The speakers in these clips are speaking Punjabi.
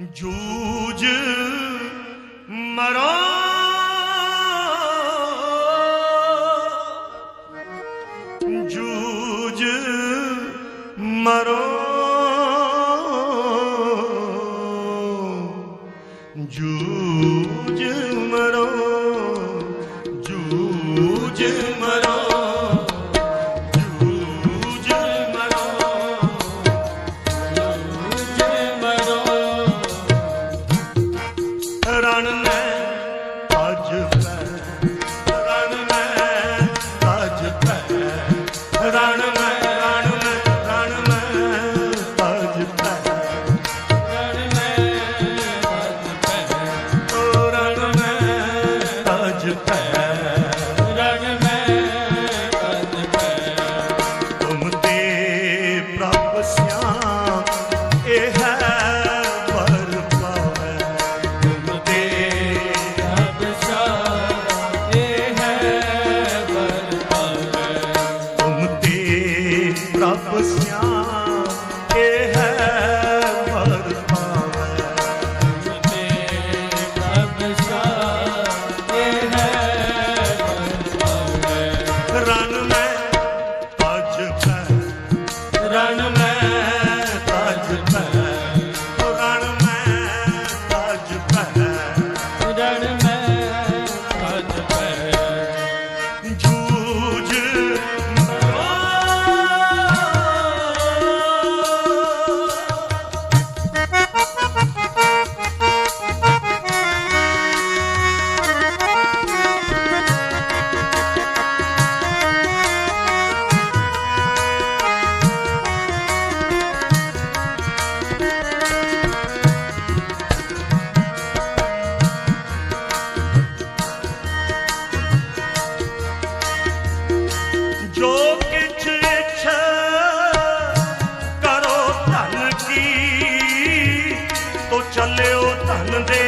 ਜੂਝ ਮਰੋ। ਜੂਝ ਮਰੋ। ਚੱਲਿਓ ਧਨ ਦੇ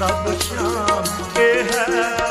ਰੱਬ ਸ਼ਾਮ ਇਹ ਹੈ।